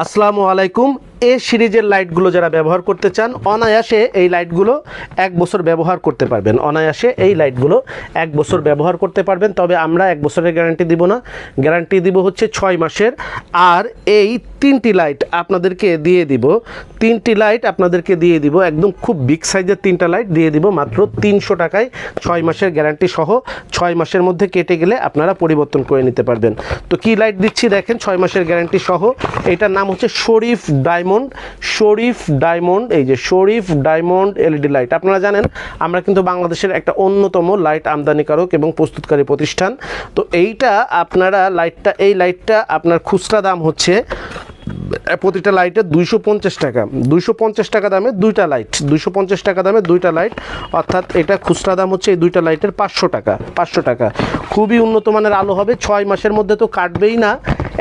আসসালামু আলাইকুম। এ সিরিজের লাইটগুলো যারা ব্যবহার করতে চান, অনায়াসে এই লাইটগুলো এক বছর ব্যবহার করতে পারবেন। অনায়াসে এই লাইটগুলো এক বছর ব্যবহার করতে পারবেন, তবে আমরা এক বছরের গ্যারান্টি দিব না। গ্যারান্টি দিব হচ্ছে ছয় মাসের, আর এই তিনটি লাইট আপনাদেরকে দিয়ে দিব। তিনটি লাইট আপনাদেরকে দিয়ে দিব, একদম খুব বিগ সাইজের তিনটা লাইট দিয়ে দিব, মাত্র তিনশো টাকায় ছয় মাসের গ্যারান্টি সহ ছয় মাসের মধ্যে কেটে গেলে আপনারা পরিবর্তন করে নিতে পারবেন। তো কি লাইট দিচ্ছি দেখেন, ছয় মাসের গ্যারান্টি সহ, এটার নাম হচ্ছে শরীফ ডায়মন্ড শরীফ ডায়মন্ড, এই যে শরীফ ডায়মন্ড এলইডি লাইট। আপনারা জানেন, আমরা কিন্তু বাংলাদেশের একটা অন্যতম লাইট আমদানিকারক এবং প্রস্তুতকারী প্রতিষ্ঠান। তো এইটা আপনারা লাইটটা, এই লাইটটা আপনার খুচরা দাম হচ্ছে প্রতিটা লাইটের দুইশো পঞ্চাশ টাকা। দুইশো পঞ্চাশ টাকা দামে দুইটা লাইট। দুইশো পঞ্চাশ টাকা দামে দুইটা লাইট। অর্থাৎ এটা খুচরা দাম হচ্ছে এই দুইটা লাইটের পাঁচশো টাকা পাঁচশো টাকা। খুবই উন্নত মানের আলো হবে। ছয় মাসের মধ্যে তো কাটবেই না।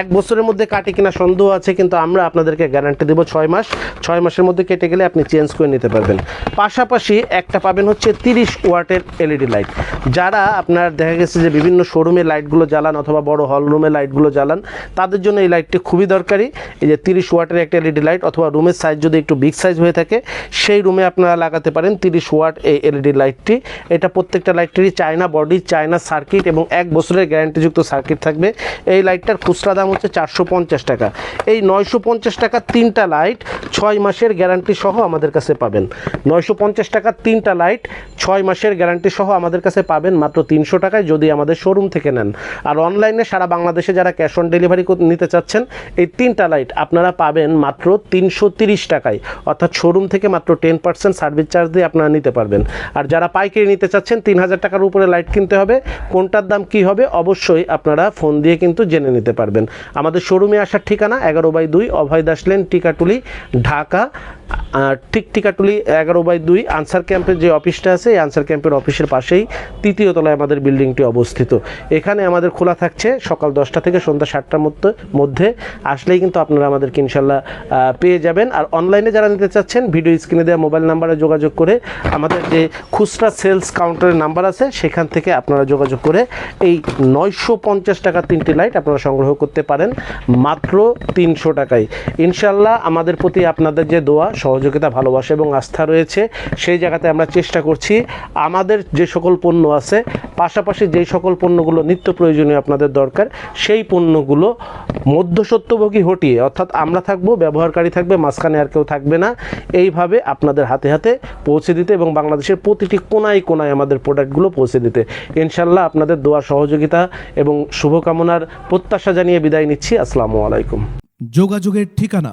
এক বছরের মধ্যে কাটে কিনা সন্দেহ আছে, কিন্তু আমরা আপনাদেরকে গ্যারান্টি দেবো ছয় মাস। ছয় মাসের মধ্যে কেটে গেলে আপনি চেঞ্জ করে নিতে পারবেন। পাশাপাশি একটা পাবেন হচ্ছে তিরিশ ওয়াটের এলইডি লাইট যারা আপনার দেখা গেছে যে বিভিন্ন শোরুমে লাইটগুলো জ্বালান অথবা বড় হল রুমে লাইটগুলো জ্বালান, তাদের জন্য এই লাইটটি খুবই দরকারি। এই যে তিরিশ ওয়াটের একটা এলইডি লাইট অথবা রুমের সাইজ যদি একটু বিগ সাইজ হয়ে থাকে, সেই রুমে আপনারা লাগাতে পারেন তিরিশ ওয়াট এই এলইডি লাইটটি এটা প্রত্যেকটা লাইটটিরই চায়না বডি চায়না সার্কিট এবং এক বছরের গ্যারান্টিযুক্ত সার্কিট থাকবে। এই লাইটটার খুচরা হচ্ছে চারশো পঞ্চাশ টাকা। এই নয়শো পঞ্চাশ টাকার তিনটা লাইট ছয় মাসের গ্যারান্টি সহ আমাদের কাছে পাবেন। নয়শো পঞ্চাশ টাকার তিনটা লাইট, ছয় মাসের গ্যারান্টি সহ আমাদের কাছে পাবেন মাত্র তিনশো টাকায় যদি আমাদের শোরুম থেকে নেন। আর অনলাইনে সারা বাংলাদেশে যারা ক্যাশ অন ডেলিভারি নিতে চাচ্ছেন, এই তিনটা লাইট আপনারা পাবেন মাত্র তিনশো তিরিশ টাকায়। অর্থাৎ শোরুম থেকে মাত্র টেন পার্সেন্ট সার্ভিস চার্জ দিয়ে আপনারা নিতে পারবেন। আর যারা পাইকারি নিতে চাচ্ছেন, তিন হাজার টাকার উপরে লাইট কিনতে হবে। কোনটার দাম কি হবে, অবশ্যই আপনারা ফোন দিয়ে কিন্তু জেনে নিতে পারবেন। আমাদের শোরুমে আসার ঠিকানা এগারো বাই দুই, অভয় দাস লেন, টিকাটুলি ঢাকা, আর ঠিক টিকাটুলি এগারো বাই দুই আনসার ক্যাম্পের যে অফিসটা আছে, এই আনসার ক্যাম্পের অফিসের পাশেই তৃতীয় তলায় আমাদের বিল্ডিংটি অবস্থিত। এখানে আমাদের খোলা থাকছে সকাল দশটা থেকে সন্ধ্যা সাতটার মধ্যে মধ্যে। আসলেই কিন্তু আপনারা আমাদেরকে ইনশাল্লাহ পেয়ে যাবেন। আর অনলাইনে যারা নিতে চাচ্ছেন, ভিডিও স্ক্রিনে দেওয়া মোবাইল নাম্বারে যোগাযোগ করে আমাদের যে খুচরা সেলস কাউন্টারের নাম্বার আছে, সেখান থেকে আপনারা যোগাযোগ করে এই নয়শো পঞ্চাশ টাকার তিনটি লাইট আপনারা সংগ্রহ করতে পারেন, মাত্র তিনশো টাকায়। ইনশাল্লাহ আমাদের প্রতি আপনাদের যে দোয়া, সহযোগিতা, ভালোবাসা এবং আস্থা রয়েছে, সেই জায়গাতে আমরা চেষ্টা করছি আমাদের যে সকল পণ্য আছে, পাশাপাশি যেই সকল পণ্যগুলো নিত্য প্রয়োজনীয় আপনাদের দরকার, সেই পণ্যগুলো মধ্যসত্যভোগী হটিয়ে, অর্থাৎ আমরা থাকব, ব্যবহারকারী থাকবে, মাঝখানে আর কেউ থাকবে না, এইভাবে আপনাদের হাতে হাতে পৌঁছে দিতে এবং বাংলাদেশের প্রতিটি কোনায় কোনায় আমাদের প্রোডাক্টগুলো পৌঁছে দিতে। ইনশাল্লাহ আপনাদের দোয়া, সহযোগিতা এবং শুভকামনার প্রত্যাশা জানিয়ে বিদায় নিচ্ছি। আসসালামু আলাইকুম। যোগাযোগের ঠিকানা